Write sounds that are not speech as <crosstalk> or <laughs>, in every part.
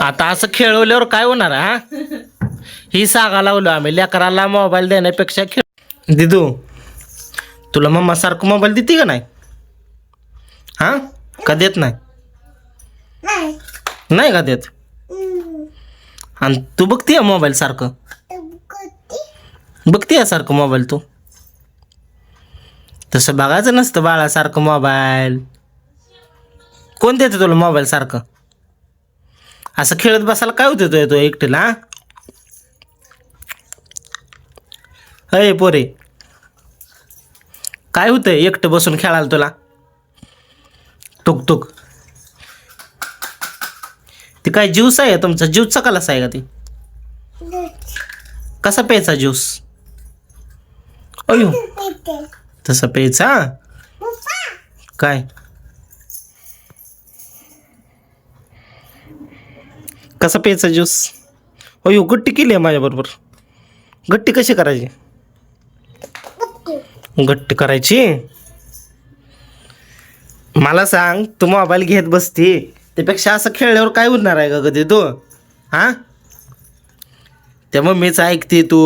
आता असं खेळवल्यावर काय होणार हा? ही सागा लावलो आम्ही. लेकराला मोबाईल देण्यापेक्षा खेळ दिदू तुला मम्मा सारखं मोबाईल देते का नाही? हा? का देत नाही? नाही का देत? आणि तू बघते मोबाईल सारखं? बघते सारखं मोबाईल तू? तसं बघायचं नसतं बाळासारखं मोबाईल कोण देते तुला मोबाईल सारखं? असं खेळत बसायला काय होतं तो एकटीला? अय पोरे. काय होतंय? एकटं बसून खेळायला तुला? टुक टुक. ती काय ज्यूस आहे तुमचा? ज्यूसचा कलास आहे का ती? कसा प्यायचा ज्यूस? अयो <laughs> तसा प्यायचा? काय? कसा प्यायचा ज्यूस अयो गट्टी केली आहे माझ्याबरोबर. गट्टी कशी करायची? गट्टी करायची? मला सांग तू मोबाईल घेत बसती त्यापेक्षा असं खेळल्यावर काय होणार आहे का कधी तू हा? त्या मीच ऐकते तू.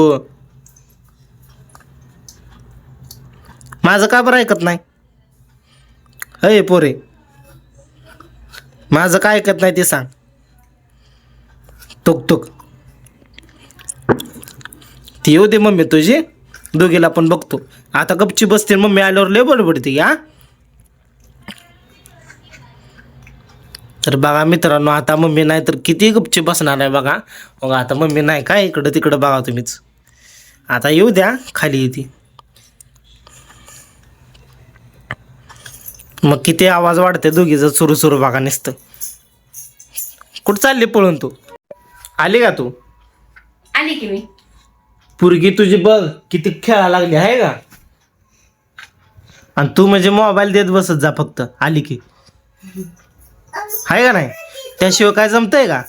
माझं का बरं ऐकत नाही? अय पोरे माझं काय ऐकत नाही ते सांग. टुक टुक ती येऊ दे मम्मी तुझी. दोघीला पण बघतो. आता गपची बसते मम्मी आल्यावर लय बडबडते हा? तर बघा मित्रांनो आता मम्मी नाही तर किती गपची बसणार आहे बघा. मग आता मम्मी नाही काय इकडं तिकडं बघा तुम्हीच. आता येऊ द्या खाली येते. मग किती आवाज वाढते दोघीचं सुरू सुरू बघा नसतं. कुठं चालले पळून तू? आली का तू? आली की मी. पुरगी तुझी बघ किती खेळा लागली आहे का? आणि तू म्हणजे मोबाईल देत बसत जा फक्त आली की. आहे का नाही? त्याशिवाय काय जमतंय का?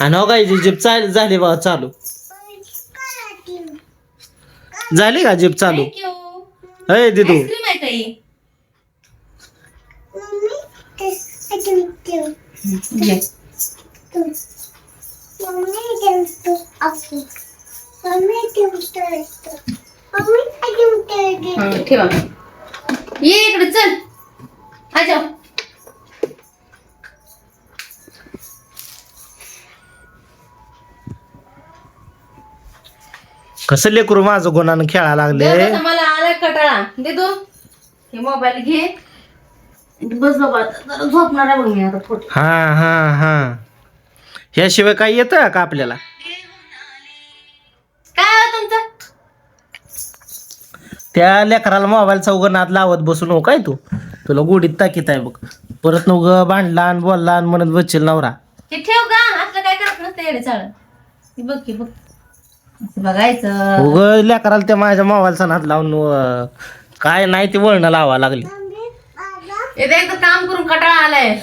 आणि हो काय जीप चाल झाली बघा चालू. झाली का जीप चालू? थँक्यू घे. हा, ठेवा. ये इकडे चल. आजा कसं लेकरू माझं गुणानं खेळा लागले? मला आलाय कटाळा. दे दो हे मोबाईल घे. बस बाबा आता जरा झोपणार आहे बघ मी आता हा हा हा. ह्याशिवाय काय येतं का आपल्याला? काय तुमचं? त्या लेकराला मोबाईल चौघनात लावत बसू नको काय तू? तुला गोडीत ताकीत आहे बघ. परत नग भांडला आणि बोलला आणि म्हणत बसशील नवरा. हे ठेव का असलं काय करत नसतं येडे चाळ हे बघ की बघ. असं बघायचं. उग लेकराला त्या माझ्या मोबाईलचा नाद लावून अं, काय नाही ते वळणं लावा लागली. एकदा काम करून कटाळा आलाय.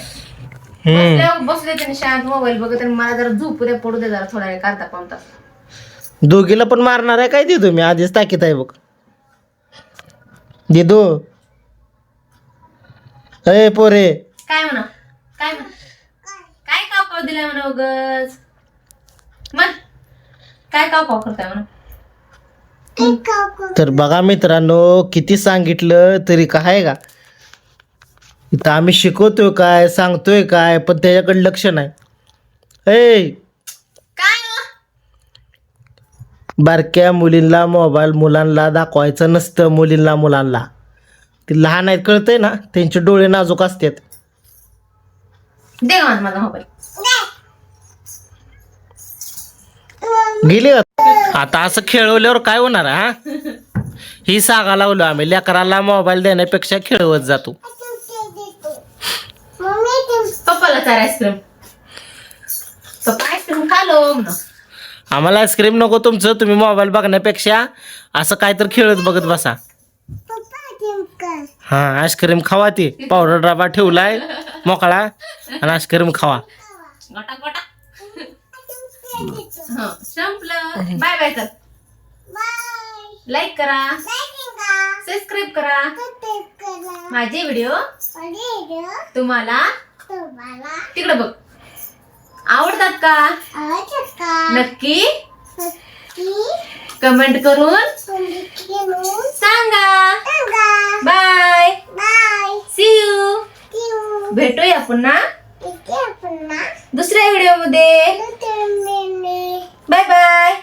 बसल्या- बसले त्याने शांत मोबाईल बघत आणि मला जरा झोपू दे पडू दे जरा थोडा वेळ करता पाहून तास. दोघीला पण मारणार आहे काय दे तुम्ही आधीच ताकीत आहे बघ. दिदू. अय पोरे. काय म्हणा? काय म्हणा? काय काव काव दिलाय म्हणा उगच? काय करताय म्हणा? तर बघा मित्रांनो किती सांगितलं तरी काय का? इथं आम्ही शिकवतोय काय सांगतोय काय पण त्याच्याकडे लक्ष नाही. ए काय हो? बारक्या मुलींना मोबाईल मुलांना दाखवायचं नसतं मुलींना मुलांना. ती लहान आहेत कळतंय ना? त्यांचे डोळे नाजूक असतात. दे का माझा मोबाईल. गेली का? आता असं खेळवल्यावर काय होणार हा? ही सागा लावलो आम्ही लेकराला मोबाईल देण्यापेक्षा खेळवत जातो. पप्पाला चार आईस्क्रीम. पप्पा आईस्क्रीम खालो म्हणा आम्हाला आईस्क्रीम नको तुमचं तुम्ही मोबाईल बघण्यापेक्षा असं काय तर खेळत बघत बसा. हा आईस्क्रीम खावा ती. पावडर डबा ठेवलाय मोकळा आणि आईस्क्रीम खावा. गोटा गोटा. हं, संपलं. बाय बाय कर. लाईक करा. सबस्क्राईब करा. माझे व्हिडिओ तुम्हाला तिकडे बघ. आवडतात का? नक्की? कमेंट करून सांगा. बाय. बाय. सी यू भेटूया पुन्हा दुसऱ्या व्हिडिओमध्ये बाय बाय